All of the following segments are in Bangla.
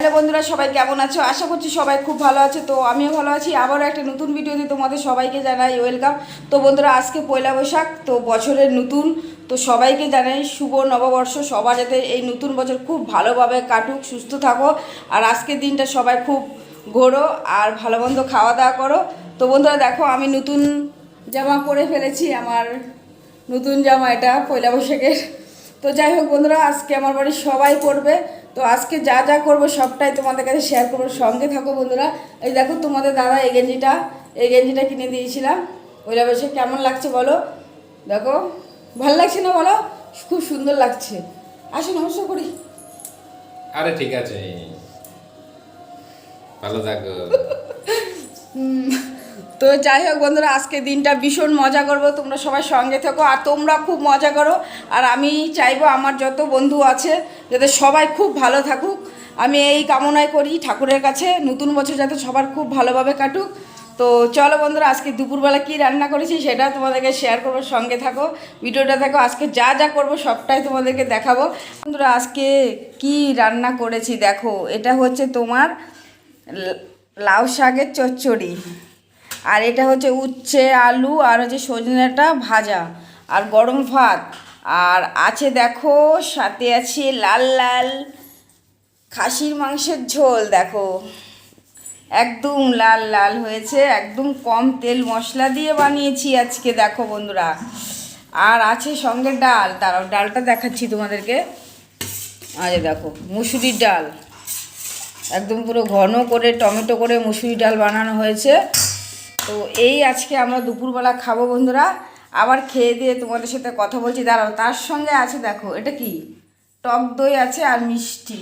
হ্যালো বন্ধুরা, সবাই কেমন আছো? আশা করছি সবাই খুব ভালো আছে। তো আমিও ভালো আছি। আবারও একটা নতুন ভিডিও ভিডিওতে তোমাদের সবাইকে জানাই ওয়েলকাম তো বন্ধুরা, আজকে পয়লা বৈশাখ, তো বছরের নতুন। তো সবাইকে জানাই শুভ নববর্ষ। সবার যাতে এই নতুন বছর খুব ভালোভাবে কাটুক, সুস্থ থাকো। আর আজকের দিনটা সবাই খুব ঘোরো আর ভালো মন্দ খাওয়া দাওয়া করো। তো বন্ধুরা, দেখো, আমি নতুন জামা পরে ফেলেছি আমার নতুন জামা এটা পয়লা বৈশাখের। তো যাই হোক বন্ধুরা, আজকে আমার বাড়ির সবাই করবে তো আজকে যা যা করব সবটাই তোমাদের কাছে শেয়ার করব সঙ্গে থাকো বন্ধুরা। এই দেখো তোমাদের দাদা এই গেঞ্জিটা এই গেঞ্জিটা কিনে দিয়েছিলাম। ওইটা বসে কেমন লাগছে বলো? দেখো ভালো লাগছে না বলো? খুব সুন্দর লাগছে। আসো নমস্কার করি। আরে ঠিক আছে। ভালো থাকো। তো যাই হোক বন্ধুরা, আজকে দিনটা ভীষণ মজা করব। তোমরা সবাই সঙ্গে থাকো আর তোমরা খুব মজা করো। আর আমি চাইব আমার যত বন্ধু আছে, যাতে সবাই খুব ভালো থাকুক। আমি এই কামনাই করি ঠাকুরের কাছে। নতুন বছর যাতে সবার খুব ভালোভাবে কাটুক। তো চলো বন্ধুরা, আজকে দুপুরবেলা কি রান্না করেছি সেটা তোমাদেরকে শেয়ার করব, সঙ্গে থাকো। ভিডিওটা দেখো, আজকে যা যা করব সবটাই তোমাদেরকে দেখাবো। বন্ধুরা, আজকে কি রান্না করেছি দেখো, এটা হচ্ছে তোমার লাউ শাকের চচ্চড়ি। আর এটা হচ্ছে উচ্ছে, আলু আর হচ্ছে সজনেটা ভাজা আর গরম ভাত। আর আছে দেখো, সাথে আছে লাল লাল খাসির মাংসের ঝোল, দেখো। একদম লাল লাল হয়েছে, একদম কম তেল মশলা দিয়ে বানিয়েছি আজকে, দেখো বন্ধুরা। আর আছে সঙ্গে ডাল, দাঁড়াও, ডালটা দেখাচ্ছি তোমাদেরকে। আরে দেখো, মুসুরির ডাল। একদম পুরো ঘন করে, টমেটো করে মুসুরি ডাল বানানো হয়েছে। তো এই আজকে আমরা দুপুরবেলা খাব বন্ধুরা। আবার খেয়ে দিয়ে তোমাদের সাথে কথা বলছি। দাঁড়াও, তার সঙ্গে আছে দেখো, এটা কি? টক দই আছে আর মিষ্টি,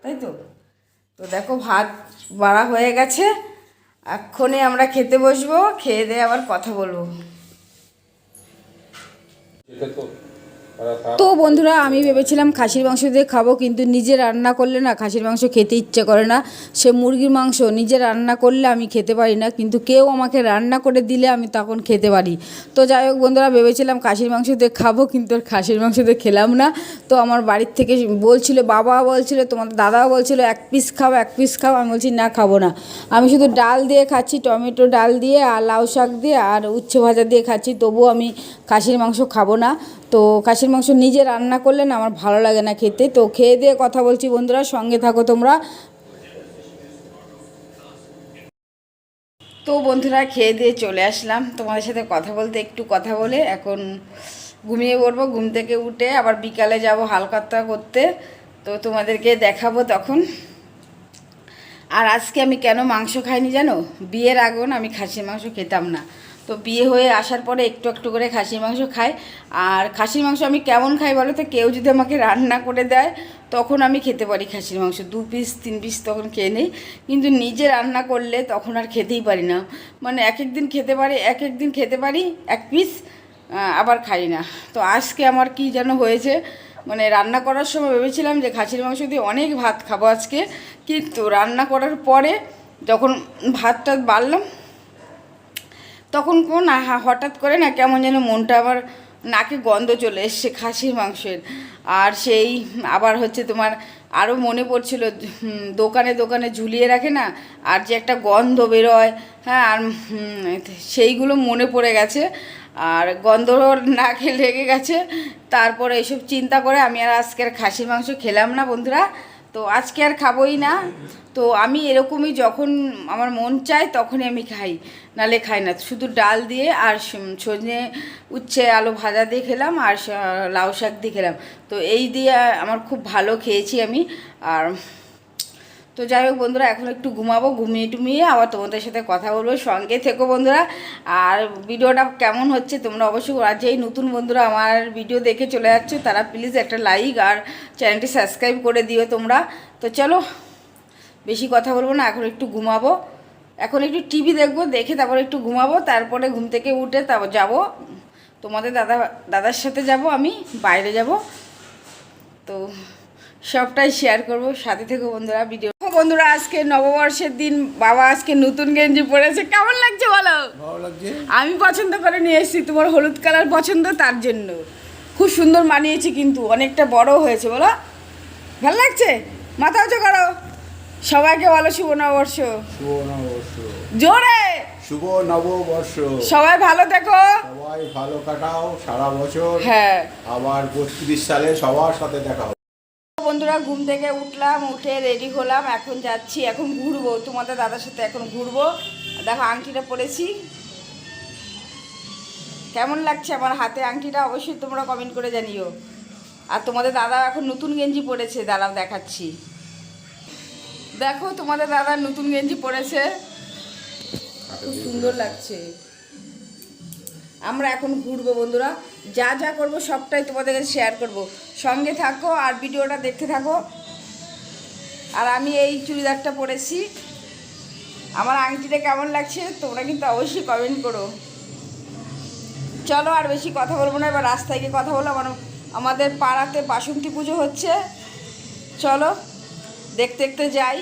তাই তো? তো দেখো, ভাত বাড়া হয়ে গেছে। এক্ষণে আমরা খেতে বসবো, খেয়ে দিয়ে আবার কথা বলব। তো বন্ধুরা, আমি ভেবেছিলাম খাসির মাংস দিয়ে খাব, কিন্তু নিজে রান্না করলে না খাসির মাংস খেতে ইচ্ছে করে না। সে মুরগির মাংস নিজে রান্না করলে আমি খেতে পারি না, কিন্তু কেউ আমাকে রান্না করে দিলে আমি তখন খেতে পারি। তো যাই হোক বন্ধুরা, ভেবেছিলাম খাসির মাংস দিয়ে খাব, কিন্তু খাসির মাংস দিয়ে খেলাম না। তো আমার বাড়ির থেকে বলছিল বাবা বলছিল, তোমার দাদাও বলছিল, এক পিস খাও, এক পিস খাও। আমি বলছি, না, খাব না। আমি শুধু ডাল দিয়ে খাচ্ছি, টমেটো ডাল দিয়ে, আর লাউ শাক দিয়ে, আর উচ্ছে ভাজা দিয়ে খাচ্ছি, তবুও আমি খাসির মাংস খাব না। তো খাসির মাংস নিজে রান্না করলে না আমার ভালো লাগে না খেতে। তো খেয়ে দিয়ে কথা বলছি বন্ধুরা, সঙ্গে থাকো তোমরা। তো বন্ধুরা, খেয়ে দিয়ে চলে আসলাম। তোমাদের সাথে কথা বলতে একটু কথা বলে এখন ঘুমিয়ে পড়ব, ঘুম থেকে উঠে আবার বিকালে যাব হালকাতা করতে। তো তোমাদেরকে দেখাবো তখন। আর আজকে আমি কেন মাংস খাইনি জানো? বিয়ের আগুন আমি খাসির মাংস খেতাম না। তো বিয়ে হয়ে আসার পরে একটু একটু করে খাসির মাংস খাই। আর খাসির মাংস আমি কেমন খাই বলো তো? কেউ যদি আমাকে রান্না করে দেয়, তখন আমি খেতে পারি খাসির মাংস। দু পিস তিন পিস তখন খেয়ে নিই। কিন্তু নিজে রান্না করলে তখন আর খেতেই পারি না। মানে এক এক দিন খেতে পারি, এক এক দিন খেতে পারি, এক পিস আবার খাই না। তো আজকে আমার কি যেন হয়েছে মানে রান্না করার সময় ভেবেছিলাম যে খাসির মাংস দিয়ে অনেক ভাত খাব আজকে। কিন্তু রান্না করার পরে যখন ভাতটা বাড়লাম তখন কোন হঠাৎ করে না কেমন যেন মনটা আবার নাকে গন্ধ চলে এসছে, খাসির মাংসের। আর সেই আবার হচ্ছে তোমার আরও মনে পড়ছিল দোকানে দোকানে ঝুলিয়ে রাখে না, আর যে একটা গন্ধ বেরোয় হ্যাঁ আর সেইগুলো মনে পড়ে গেছে, আর গন্ধ নাকে লেগে গেছে। তারপরে এসব চিন্তা করে আমি আর আজকের খাসির মাংস খেলাম না, বন্ধুরা। তো আজকে আর খাবোই না। তো আমি এরকমই যখন আমার মন চায় তখনই আমি খাই, নালে খাই না। শুধু ডাল দিয়ে আর সজনে উচ্ছে আলু ভাজা দিয়ে খেলাম আর লাউ শাক দিয়ে খেলাম। তো এই দিয়ে আমার খুব ভালো খেয়েছি আমি। আর তো যাই হোক বন্ধুরা, এখন একটু ঘুমাবো, ঘুমিয়ে টুমিয়ে আবার তোমাদের সাথে কথা বলব। সঙ্গে থেকো বন্ধুরা। আর ভিডিওটা কেমন হচ্ছে তোমরা অবশ্যই আর যেই নতুন বন্ধুরা আমার ভিডিও দেখে চলে যাচ্ছ, তারা প্লিজ একটা লাইক আর চ্যানেলটি সাবস্ক্রাইব করে দিও তোমরা। তো চলো, বেশি কথা বলব না, এখন একটু ঘুমাবো। এখন একটু টিভি দেখব, দেখে তারপরে একটু ঘুমাবো, তারপরে ঘুম থেকে উঠে তারপর যাব। তোমাদের দাদা, দাদার সাথে যাব আমি, বাইরে যাব। তো সবটাই শেয়ার করব। সাথে থেকে বন্ধুরা ভিডিও বন্ধুরা আজকে নববর্ষের দিন বাবা আজকে নতুন গেঞ্জি পরেছে। কেমন লাগছে বলো? আমি পছন্দ করে নিয়ে এসেছি তোমার হলুদ কালার পছন্দ তার জন্য। খুব সুন্দর মানিয়েছি কিন্তু অনেকটা বড় হয়েছে বলো। ভালো লাগছে? মাথা উঁচু করো। সবাইকে বলো শুভ নববর্ষ। শুভ নববর্ষ। জোরে! শুভ নববর্ষ। সবাই ভালো থেকো। সবাই ভালো কাটাও সারা বছর। হ্যাঁ। আবার বত্রিশ সালে সবার সাথে দেখা হবে। বন্ধুরা, ঘুম থেকে উঠলাম, উঠে রেডি হলাম, এখন যাচ্ছি, এখন ঘুরবো। তোমাদের দাদার সাথে এখন ঘুরবো। দেখো, আংটিটা পরেছি। কেমন লাগছে আমার হাতে আংটিটা? অবশ্যই তোমরা কমেন্ট করে জানিও। আর তোমাদের দাদা এখন নতুন গেঞ্জি পরেছে, দাঁড়াও দেখাচ্ছি। দেখো, তোমাদের দাদা নতুন গেঞ্জি পরেছে। খুব সুন্দর লাগছে। আমরা এখন ঘুরবো বন্ধুরা। যা যা করব সবটাই তোমাদের কাছে শেয়ার করব। সঙ্গে থাকো আর ভিডিওটা দেখতে থাকো। আর আমি এই চুড়িদারটা পরেছি। আমার আংটিটা কেমন লাগছে তোমরা কিন্তু অবশ্যই কমেন্ট করো। চলো আর বেশি কথা বলব না, এবার রাস্তায় গিয়ে কথা বলো আমার আমাদের পাড়াতে বাসন্তী পুজো হচ্ছে। চলো, দেখতে দেখতে যাই।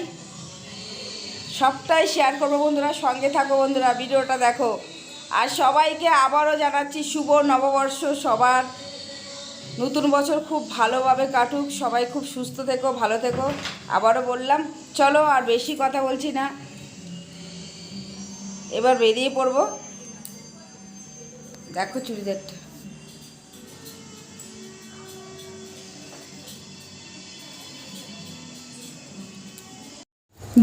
সবটাই শেয়ার করব বন্ধুরা, সঙ্গে থাকো বন্ধুরা, ভিডিওটা দেখো। আর সবাইকে আবারও জানাচ্ছি শুভ নববর্ষ। সবার নতুন বছর খুব ভালোভাবে কাটুক। সবাই খুব সুস্থ থেকো, ভালো থেকো। আবারও বললাম, চলো আর বেশি কথা বলছি না। এবার বেরিয়ে পড়ব। দেখো চুড়িদারটা।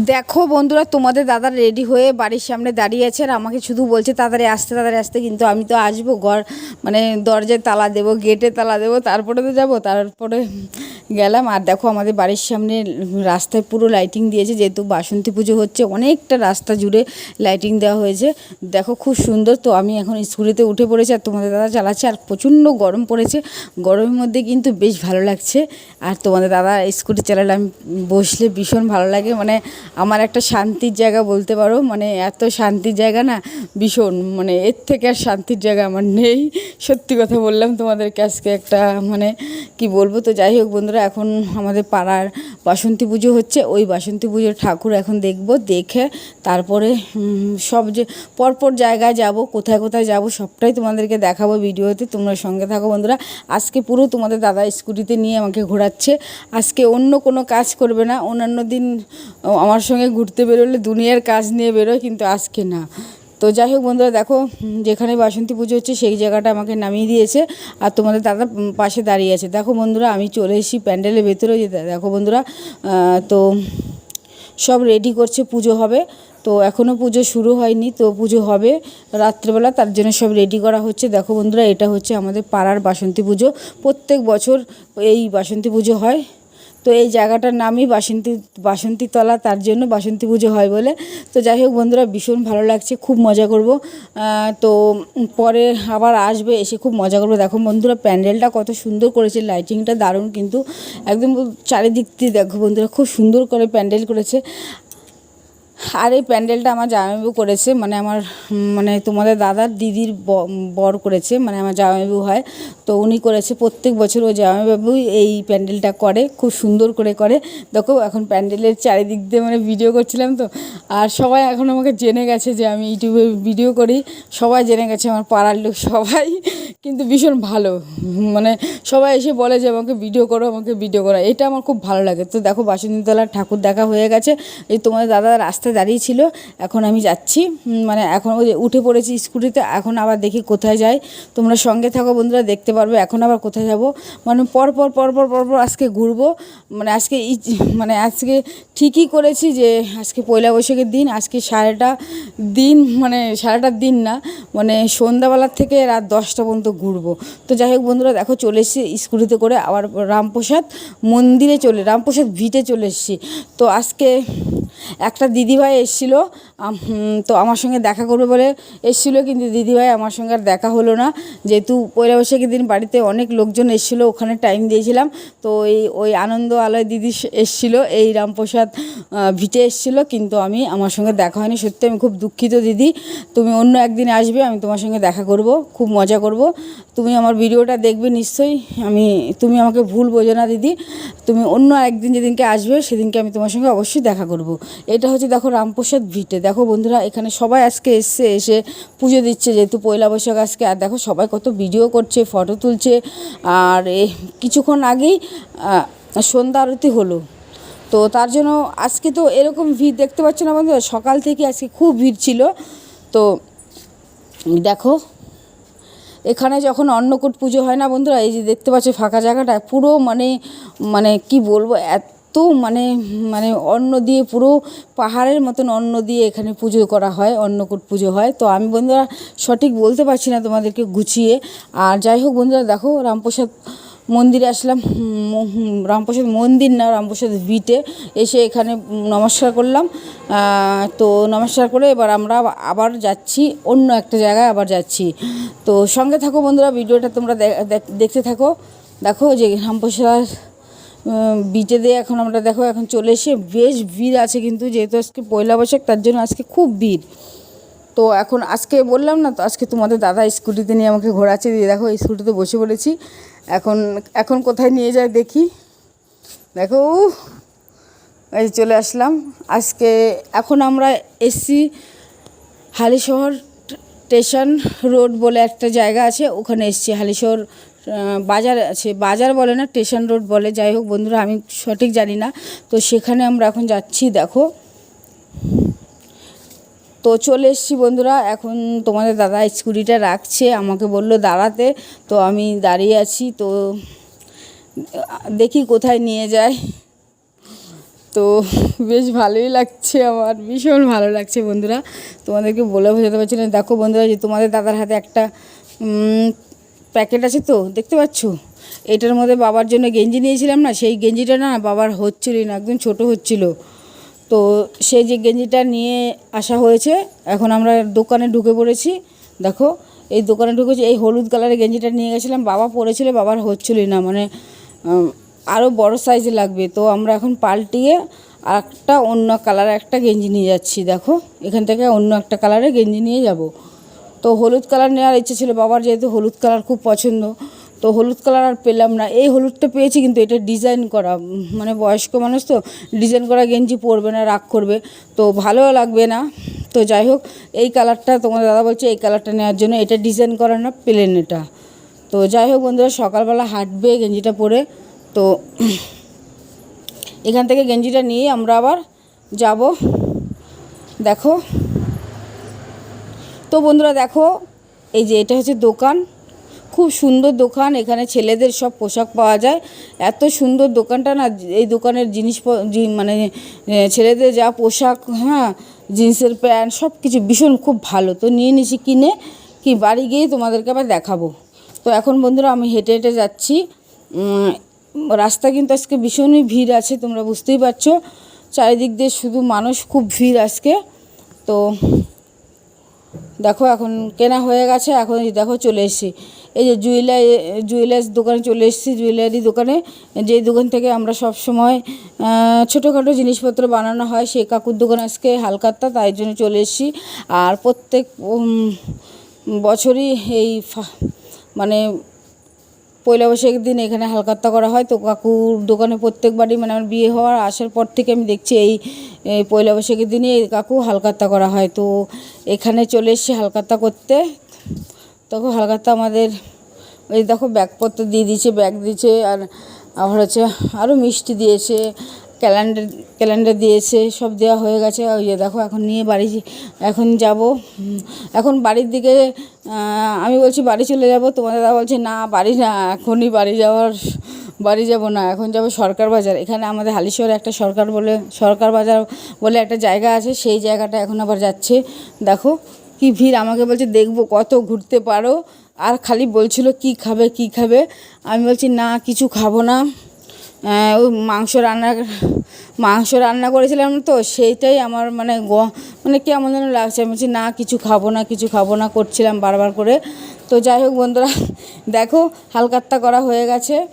দেখো বন্ধুরা, তোমাদের দাদা রেডি হয়ে বাড়ির সামনে দাঁড়িয়ে আছে আর আমাকে শুধু বলছে, তাড়াতাড়ি আসতে তাড়াতাড়ি আসতে। কিন্তু আমি তো আসব, ঘর মানে দরজায় তালা দেবো গেটে তালা দেবো, তারপরে তো যাব, তারপরে গেলাম। আর দেখো আমাদের বাড়ির সামনে রাস্তায় পুরো লাইটিং দিয়েছে, যেহেতু বাসন্তী পুজো হচ্ছে, অনেকটা রাস্তা জুড়ে লাইটিং দেওয়া হয়েছে। দেখো খুব সুন্দর, তো আমি এখন স্কুটিতে উঠে পড়েছি আর তোমাদের দাদা চালাচ্ছে আর প্রচণ্ড গরম পড়েছে। গরমের মধ্যে কিন্তু বেশ ভালো লাগছে। আর তোমাদের দাদা স্কুটি চালালে আমি বসলে ভীষণ ভালো লাগে। মানে আমার একটা শান্তির জায়গা বলতে পারো মানে এত শান্তির জায়গা না, ভীষণ মানে এর থেকে আর শান্তির জায়গা আমার নেই। সত্যি কথা বললাম তোমাদেরকে আজকে একটা মানে কি বলব? তো যাই হোক বন্ধুরা এখন আমাদের পাড়ার বাসন্তী পুজো হচ্ছে, ওই বাসন্তী পুজোর ঠাকুর এখন দেখব, দেখে তারপরে সব যে পরপর জায়গায় যাব, কোথায় কোথায় যাব, সবটাই তোমাদেরকে দেখাবো ভিডিওতে। তোমরা সঙ্গে থাকো বন্ধুরা। আজকে পুরো তোমাদের দাদা স্কুটিতে নিয়ে আমাকে ঘোরাচ্ছে। আজকে অন্য কোনো কাজ করবে না। অন্যান্য দিন, আমার সঙ্গে ঘুরতে বেরোলে দুনিয়ার কাজ নিয়ে বেরোয়, কিন্তু আজকে না। তো যাই হোক বন্ধুরা, দেখো, যেখানে বাসন্তী পুজো হচ্ছে সেই জায়গাটা আমাকে নামিয়ে দিয়েছে আর তোমাদের দাদা পাশে দাঁড়িয়ে আছে। দেখো বন্ধুরা, আমি চলে এসেছি প্যান্ডেলের ভেতরে যে দেখো বন্ধুরা তো সব রেডি করছে, পুজো হবে। তো এখনও পুজো শুরু হয়নি, তো পুজো হবে রাত্রেবেলা, তার জন্য সব রেডি করা হচ্ছে। দেখো বন্ধুরা, এটা হচ্ছে আমাদের পাড়ার বাসন্তী পুজো। প্রত্যেক বছর এই বাসন্তী পুজো হয়। তো এই জায়গাটার নামই বাসন্তী, বাসন্তীতলা, তার জন্য বাসন্তী পুজো হয় বলে। তো যাই হোক বন্ধুরা, ভীষণ ভালো লাগছে, খুব মজা করব। তো পরে আবার আসবে, এসে খুব মজা করব। দেখো বন্ধুরা, প্যান্ডেলটা কত সুন্দর করেছে লাইটিংটা দারুণ, কিন্তু একদম চারিদিক দিয়ে দেখো বন্ধুরা, খুব সুন্দর করে প্যান্ডেল করেছে। আর এই প্যান্ডেলটা আমার জামাইবাবু করেছে মানে আমার মানে তোমাদের দাদার দিদির বর করেছে মানে আমার জামাইবাবু হয়। তো উনি করেছে, প্রত্যেক বছর ও জামাইবাবুই এই প্যান্ডেলটা করে, খুব সুন্দর করে করে। দেখো, এখন প্যান্ডেলের চারিদিক দিয়ে মানে ভিডিও করছিলাম তো, আর সবাই এখন আমাকে জেনে গেছে যে আমি ইউটিউবে ভিডিও করি। সবাই জেনে গেছে আমার পাড়ার লোক সবাই, কিন্তু ভীষণ ভালো। মানে সবাই এসে বলে যে আমাকে ভিডিও করো, আমাকে ভিডিও করো। এটা আমার খুব ভালো লাগে। তো দেখো বাসন্তীতলার ঠাকুর দেখা হয়ে গেছে। এই তোমাদের দাদা রাস্তায় দাঁড়িয়ে ছিল। এখন আমি যাচ্ছি। মানে এখন ওই উঠে পড়েছি স্কুটিতে, এখন আবার দেখি কোথায় যাই। তোমরা সঙ্গে থাকো বন্ধুরা, দেখতে পারবে এখন আবার কোথায় যাব। মানে পর পর পর পর পর পর আজকে ঘুরবো। মানে আজকে মানে আজকে ঠিকই করেছি যে আজকে পয়লা বৈশাখের দিন, আজকে সারাটা দিন মানে সারাটা দিন না মানে সন্ধ্যাবেলার থেকে রাত দশটা পর্যন্ত ঘুরবো। তো যাই হোক বন্ধুরা, দেখো চলে এসেছি স্কুটিতে করে আবার রামপ্রসাদ মন্দিরে চলে, রামপ্রসাদ ভিটে চলে এসেছি। তো আজকে একটা দিদিভাই এসেছিল তো আমার সঙ্গে দেখা করবে বলে এসেছিল, কিন্তু দিদিভাই আমার সঙ্গে আর দেখা হলো না। যেহেতু পয়লা বৈশাখের দিন বাড়িতে অনেক লোকজন এসেছিল, ওখানে টাইম দিয়েছিলাম। তো এই ওই আনন্দ আলয় দিদি এসেছিল, এই রামপ্রসাদ ভিটে এসেছিল, কিন্তু আমি আমার সঙ্গে দেখা হয়নি। সত্যি আমি খুব দুঃখিত দিদি। তুমি অন্য একদিন আসবে, আমি তোমার সঙ্গে দেখা করব, খুব মজা করব। তুমি আমার ভিডিওটা দেখবে নিশ্চয়ই। আমি, তুমি আমাকে ভুল বোঝো না দিদি। তুমি অন্য একদিন যেদিনকে আসবে, সেদিনকে আমি তোমার সঙ্গে অবশ্যই দেখা করব। এটা হচ্ছে দেখো রামপ্রসাদ ভিটে। দেখো বন্ধুরা, এখানে সবাই আজকে এসছে, এসে পুজো দিচ্ছে যেহেতু পয়লা বৈশাখ আজকে। আর দেখো সবাই কত ভিডিও করছে, ফটো তুলছে। আর কিছুক্ষণ আগেই সন্ধ্যা আরতি হলো। তো তার জন্য আজকে তো এরকম ভিড় দেখতে পাচ্ছ না বন্ধুরা, সকাল থেকে আজকে খুব ভিড় ছিল। তো দেখো, এখানে যখন অন্নকূট পুজো হয় না বন্ধুরা, এই যে দেখতে পাচ্ছ ফাঁকা জায়গাটা, পুরো মানে মানে কি বলব, এত মানে মানে অন্ন দিয়ে পুরো পাহাড়ের মতন অন্ন দিয়ে এখানে পুজো করা হয়, অন্নকূট পুজো হয়। তো আমি বন্ধুরা সঠিক বলতে পারছি না তোমাদেরকে গুছিয়ে। আর যাই হোক বন্ধুরা, দেখো রামপ্রসাদ মন্দিরে আসলাম। রামপ্রসাদ মন্দির না, রামপ্রসাদ ভিটে এসে এখানে নমস্কার করলাম। তো নমস্কার করে এবার আমরা আবার যাচ্ছি, অন্য একটা জায়গায় আবার যাচ্ছি। তো সঙ্গে থাকো বন্ধুরা, ভিডিওটা তোমরা দেখতে থাকো। দেখো যে রামপ্রসাদ বিটে দিয়ে এখন আমরা দেখো, এখন চলে এসে বেশ ভিড় আছে কিন্তু, যেহেতু আজকে পয়লা বৈশাখ, তার জন্য আজকে খুব ভিড়। তো এখন আজকে বললাম না, তো আজকে তোমাদের দাদা স্কুটিতে নিয়ে আমাকে ঘোরাচ্ছে, দিয়ে দেখো স্কুটিতে বসে পড়েছি। এখন এখন কোথায় নিয়ে যায় দেখি। দেখো এই চলে আসলাম। আজকে এখন আমরা এসছি হালিশহর স্টেশন রোড বলে একটা জায়গা আছে, ওখানে এসছি হালিশহর বাজার আছে, বাজার বলে না, স্টেশন রোড বলে, যাই হোক বন্ধুরা, আমি সঠিক জানি না। তো সেখানে আমরা এখন যাচ্ছি, দেখো। তো চলে এসেছি বন্ধুরা, এখন তোমাদের দাদা স্কুটিটা রাখছে, আমাকে বলল দাঁড়াতে। তো আমি দাঁড়িয়ে আছি, তো দেখি কোথায় নিয়ে যায়। তো বেশ ভালোই লাগছে আমার, ভীষণ ভালো লাগছে বন্ধুরা। তোমাদেরকে বলে বোঝাতে পারছি না। দেখো বন্ধুরা, যে তোমাদের দাদার হাতে একটা প্যাকেট আছে তো, দেখতে পাচ্ছ? এটার মধ্যে বাবার জন্য গেঞ্জি নিয়েছিলাম না, সেই গেঞ্জিটা না বাবার হচ্ছিলই না, একদম ছোট হচ্ছিল। তো সেই যে গেঞ্জিটা নিয়ে আসা হয়েছে, এখন আমরা দোকানে ঢুকে পড়েছি। দেখো, এই দোকানে ঢুকেছি এই হলুদ কালারের গেঞ্জিটা নিয়ে গেছিলাম, বাবা পরেছিল, বাবার হচ্ছিলই না মানে আরও বড় সাইজ লাগবে। তো আমরা এখন পাল্টিয়ে আর একটা অন্য কালার একটা গেঞ্জি নিয়ে যাচ্ছি, দেখো, এখান থেকে অন্য একটা কালারের গেঞ্জি নিয়ে যাব। তো হলুদ কালার নেওয়ার ইচ্ছে ছিল, বাবার যেহেতু হলুদ কালার খুব পছন্দ, তো হলুদ কালার আর পেলাম না। এই হলুদটা পেয়েছি কিন্তু এটা ডিজাইন করা মানে বয়স্ক মানুষ তো ডিজাইন করা গেঞ্জি পরবে না, রাগ করবে, তো ভালোও লাগবে না। তো যাই হোক, এই কালারটা তোমার দাদা বলছে, এই কালারটা নেওয়ার জন্য এটা ডিজাইন করা না, প্লেন এটা। তো যাই হোক বন্ধুরা, সকালবেলা হাঁটবে গেঞ্জিটা পরে, তো এখান থেকে গেঞ্জিটা নিয়ে আমরা আবার যাব। দেখো তো বন্ধুরা দেখো, এই যে এটা হচ্ছে দোকান। খুব সুন্দর দোকান, এখানে ছেলেদের সব পোশাক পাওয়া যায়। এত সুন্দর দোকানটা না, এই দোকানের জিনিস মানে ছেলেদের যা পোশাক হ্যাঁ জিন্সের প্যান্ট সব কিছু ভীষণ খুব ভালো। তো নিয়ে নিছি কিনে, কি বাড়ি গিয়ে তোমাদেরকে আবার দেখাবো। তো এখন বন্ধুরা আমি হেঁটে হেঁটে যাচ্ছি। রাস্তা কিন্তু আজকে ভীষণই ভিড় আছে, তোমরা বুঝতেই পারছ। চারিদিক দিয়ে শুধু মানুষ, খুব ভিড় আজকে। তো দেখো এখন কেনা হয়ে গেছে, এখন দেখো চলে এসেছি। এই যে জুয়েলারি জুয়েলার্স দোকানে চলে এসেছি জুয়েলারি দোকানে। যেই দোকান থেকে আমরা সব সময় ছোটোখাটো জিনিসপত্র বানানো হয়, সেই কাকুর দোকান আজকে হালকাত্তা, তাই জন্য চলে এসেছি। আর প্রত্যেক বছরই এই মানে পয়লা বৈশাখের দিন এখানে হালকাত্তা করা হয়। তো কাকুর দোকানে প্রত্যেকবারই মানে আমার বিয়ে হওয়ার আসার পর থেকে আমি দেখছি এই পয়লা বৈশাখের দিনে এই কাকু হালকাত্তা করা হয়। তো এখানে চলে এসেছি হালকাত্তা করতে। তখন হালকাত্তা আমাদের, এই দেখো ব্যাগপত্র দিয়ে দিয়েছে, ব্যাগ দিয়েছে, আর আবার হচ্ছে আরও মিষ্টি দিয়েছে ক্যালেন্ডার ক্যালেন্ডার দিয়েছে, সব দেওয়া হয়ে গেছে। ওই দেখো, এখন নিয়ে বাড়ি এখন যাব। এখন বাড়ির দিকে আমি বলছি বাড়ি চলে যাব। তোমাদের দাদা বলছে, না, বাড়ি না, এখনই বাড়ি যাওয়ার, বাড়ি যাব না, এখন যাব সরকার বাজার। এখানে আমাদের হালিশহরে একটা সরকার বলে, সরকার বাজার বলে একটা জায়গা আছে, সেই জায়গাটা এখন আবার যাচ্ছে। দেখো, কি ভিড়, আমাকে বলছে, দেখব কত ঘুরতে পারো। আর খালি বলছিল, কি খাবে কি খাবে? আমি বলছি, না, কিছু খাব না। ওই মাংস রান্না মাংস রান্না করেছিলাম তো, সেইটাই আমার মানে গ মানে কেমন যেন লাগছে। আমি বলছি, না, কিছু খাব না, কিছু খাব না, করছিলাম বারবার করে। তো যাই হোক বন্ধুরা, দেখো, হালকাত্তা করা হয়ে গেছে।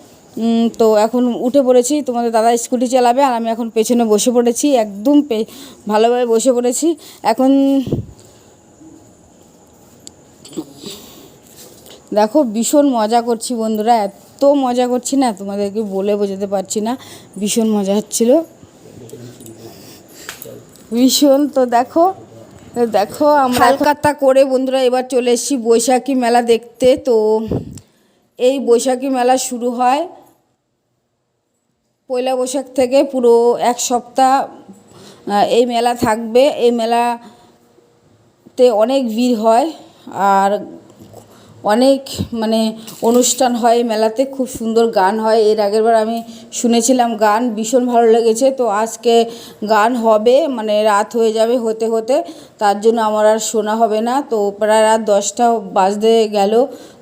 তো এখন উঠে পড়েছি। তোমাদের দাদা স্কুটি চালাবে আর আমি এখন পেছনে বসে পড়েছি, একদম পে- ভালোভাবে বসে পড়েছি। এখন দেখো, ভীষণ মজা করছি বন্ধুরা এত মজা করছি না, তোমাদেরকে বলে বোঝাতে পারছি না, ভীষণ মজা হচ্ছিল। ভীষণ তো দেখো দেখো আমরা হালকাতা করে বন্ধুরা এবার চলে এসেছি বৈশাখী মেলা দেখতে। তো এই বৈশাখী মেলা শুরু হয় পয়লা বৈশাখ থেকে পুরো এক সপ্তাহ এই মেলা থাকবে। এই মেলাতে অনেক ভিড় হয় আর অনেক মানে অনুষ্ঠান হয় মেলাতে, খুব সুন্দর গান হয়। এর আগেরবার আমি শুনেছিলাম গান, ভীষণ ভালো লেগেছে। তো আজকে গান হবে মানে রাত হয়ে যাবে হতে হতে। তার জন্য আমার আর শোনা হবে না। তো প্রায় রাত দশটা বাজতে গেল।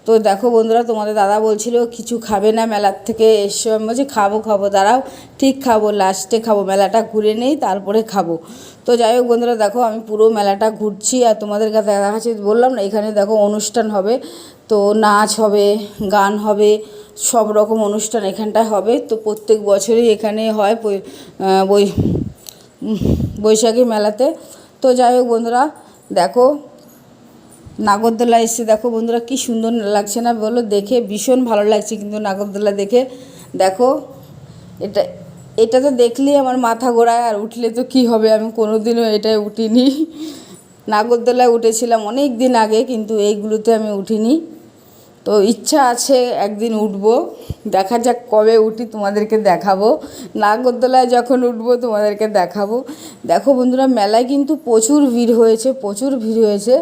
তো দেখো বন্ধুরা, তোমাদের দাদা বলছিল কিছু খাবে না, মেলার থেকে এসে। আমি বলছি, খাব খাব, দাঁড়াও, ঠিক খাব লাস্টে খাব, মেলাটা ঘুরে নেই, তারপরে খাব। তো যাই হোক বন্ধুরা, দেখো আমি পুরো মেলাটা ঘুরছি আর তোমাদেরকে দেখাচ্ছি। বললাম না, এখানে দেখো অনুষ্ঠান হবে, তো নাচ হবে, গান হবে, সব রকম অনুষ্ঠান এখানটায় হবে। তো প্রত্যেক বছরই এখানে হয় বৈশাখী মেলাতে। তো যাই হোক বন্ধুরা, দেখো নাগরদোলা এসে দেখো বন্ধুরা কি সুন্দর লাগছে না বলো, দেখে ভীষণ ভালো লাগছে কিন্তু নাগরদোলা দেখে। দেখো, এটা এটা তো দেখলেই আমার মাথা ঘোরায়, আর উঠলে তো কি হবে? আমি কোনোদিনও এটায় উঠিনি। নাগরদোলায় উঠেছিলাম অনেক দিন আগে, কিন্তু এইগুলোতে আমি উঠিনি। তো ইচ্ছা আছে একদিন উঠবো। দেখা যাক কবে উঠি, তোমাদেরকে দেখাবো। নাগরদোলায় যখন উঠবো, তোমাদেরকে দেখাবো। দেখো বন্ধুরা, মেলায় কিন্তু প্রচুর ভিড় হয়েছে, প্রচুর ভিড় হয়েছে।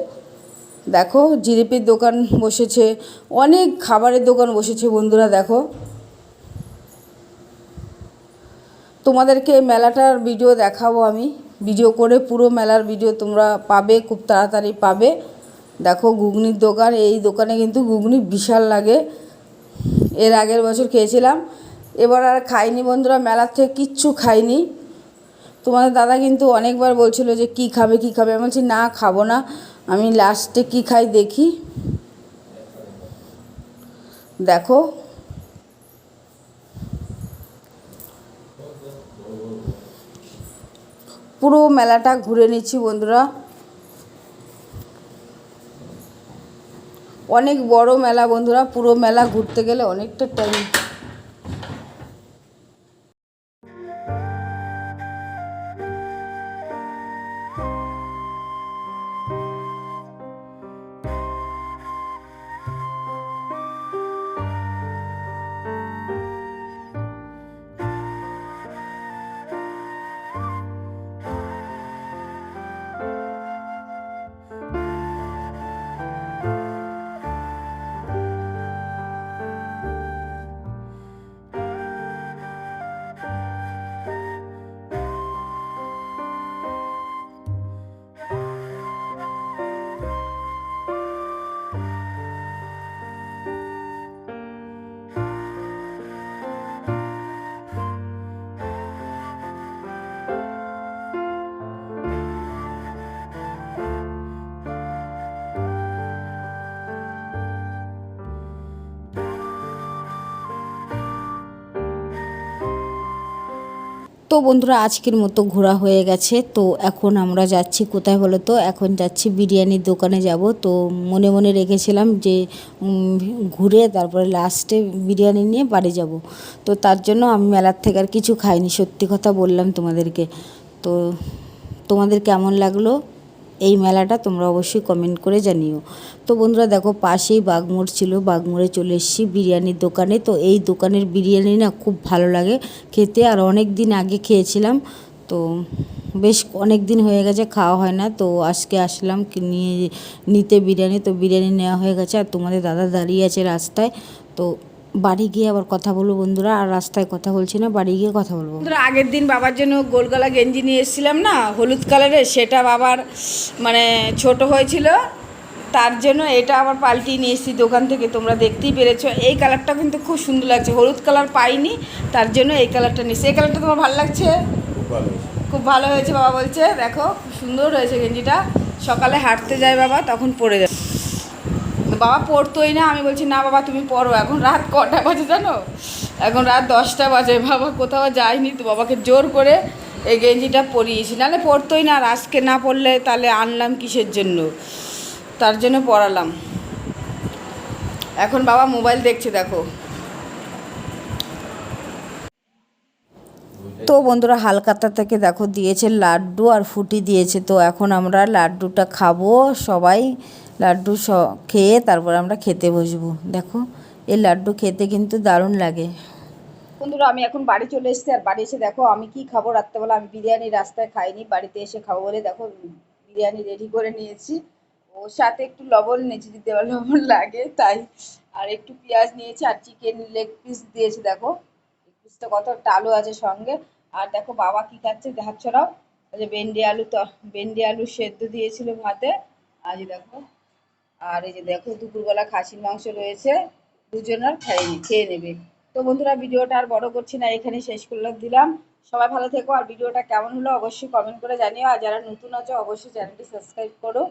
দেখো, জিলিপির দোকান বসেছে, অনেক খাবারের দোকান বসেছে বন্ধুরা, দেখো। তোমাদেরকে মেলাটার ভিডিও দেখাবো আমি। ভিডিও করে পুরো মেলার ভিডিও তোমরা পাবে, খুব তাড়াতাড়ি পাবে। দেখো, ঘুগনির দোকান, এই দোকানে কিন্তু ঘুগনি বিশাল লাগে। এর আগের বছর খেয়েছিলাম। এবার আর খাইনি বন্ধুরা, মেলার থেকে কিচ্ছু খাইনি। তোমাদের দাদা কিন্তু অনেকবার বলছিল যে, কি খাবে কি খাবে? আমি বলছি, না, খাব না। আমি লাস্টে কি খাই দেখি। দেখো। পুরো মেলাটা ঘুরে নিচ্ছি বন্ধুরা। অনেক বড় মেলা বন্ধুরা, পুরো মেলা ঘুরতে গেলে অনেকটা টাইম তো বন্ধুরা, আজকের মতো ঘোরা হয়ে গেছে। তো এখন আমরা যাচ্ছি কোথায় বলো তো? এখন যাচ্ছি বিরিয়ানির দোকানে যাব। তো মনে মনে রেখেছিলাম যে ঘুরে তারপরে লাস্টে বিরিয়ানি নিয়ে বাড়ি যাব। তো তার জন্য আমি মেলার থেকে আর কিছু খাইনি, সত্যি কথা বললাম তোমাদেরকে। তো তোমাদের কেমন লাগল? এই মেলাটা তোমরা অবশ্যই কমেন্ট করে জানিও। তো বন্ধুরা দেখো, পাশেই বাগমোড় ছিল। বাগমোড়ে চলে এসেছি বিরিয়ানির দোকানে। তো এই দোকানের বিরিয়ানি না খুব ভালো লাগে খেতে। আর অনেক দিন আগে খেয়েছিলাম। তো বেশ অনেক দিন হয়ে গেছে, খাওয়া হয় না। তো আজকে আসলাম নিয়ে নিতে বিরিয়ানি। তো বিরিয়ানি নেওয়া হয়ে গেছে। আর তোমাদের দাদা দাঁড়িয়ে আছে রাস্তায়। তো বাড়ি গিয়ে আবার কথা বলব বন্ধুরা আর রাস্তায় কথা বলছি না বাড়ি গিয়ে কথা বলব। বন্ধুরা আগের দিন বাবার জন্য গোলগলা গেঞ্জি নিয়ে এসেছিলাম না হলুদ কালারের সেটা বাবার মানে ছোট হয়েছিল। তার জন্য এটা আবার পাল্টিয়ে নিয়ে এসেছি দোকান থেকে তোমরা দেখতেই পেরেছ। এই কালারটা কিন্তু খুব সুন্দর লাগছে হলুদ কালার পাইনি তার জন্য এই কালারটা নিয়েছি এই কালারটা তোমার ভালো লাগছে? খুব ভালো হয়েছে। বাবা বলছে দেখো খুব সুন্দর হয়েছে গেঞ্জিটা। সকালে হাঁটতে যায় বাবা তখন পরে যায় বাবা পড়তোই না, আমি বলছি, না বাবা, তুমি পড়ো, এখন রাত কটা বাজে জানো? এখন রাত দশটা বাজে, বাবা কোথাও যায়নি তো বাবাকে জোর করে এই গেঞ্জিটা পরিয়েছি। নাহলে পড়তোই না আর আজকে না পড়লে তাহলে আনলাম কিসের জন্য? তার জন্য পড়ালাম। এখন বাবা মোবাইল দেখছে, দেখো। তো বন্ধুরা, হালকাতা থেকে দেখো, দিয়েছে লাড্ডু আর ফুটি দিয়েছে। তো এখন আমরা লাড্ডুটা খাব সবাই। লাড্ডু স, খেয়ে তারপর আমরা খেতে বসবো। দেখো, এই লাড্ডু খেতে কিন্তু দারুণ লাগে। বন্ধুরা, আমি এখন বাড়ি চলে এসেছি আর বাড়ি এসে দেখো আমি কি খাব? রাত্রেবেলা আমি বিরিয়ানি রাস্তায় খাইনি, বাড়িতে এসে খাব বলে দেখো বিরিয়ানি রেডি করে নিয়েছি। ওর সাথে একটু লবণ নিয়েছি আবার লবণ লাগে, তাই। আর একটু পেঁয়াজ নিয়েছি আর চিকেন লেগ পিস দিয়েছি, দেখো। লেগ পিসটা কত? আলু আছে সঙ্গে। আর দেখো বাবা কি খাচ্ছে? হাত ছড়াও যে ভেন্ডি আলু তো, ভেন্ডি আলু সেদ্ধ দিয়েছিল ভাতে। আজ দেখো আর এই যে দেখো, দুপুরবেলা খাসির মাংস রয়েছে, দুজনের খেয়ে খেয়ে নেবে। তো বন্ধুরা, ভিডিওটা আর বড় করছি না, এখানে শেষ করে দিলাম। সবাই ভালো থেকো, আর ভিডিওটা কেমন হলো অবশ্যই কমেন্ট করে জানিও। আর যারা নতুন আছো, অবশ্যই চ্যানেলটি সাবস্ক্রাইব করো।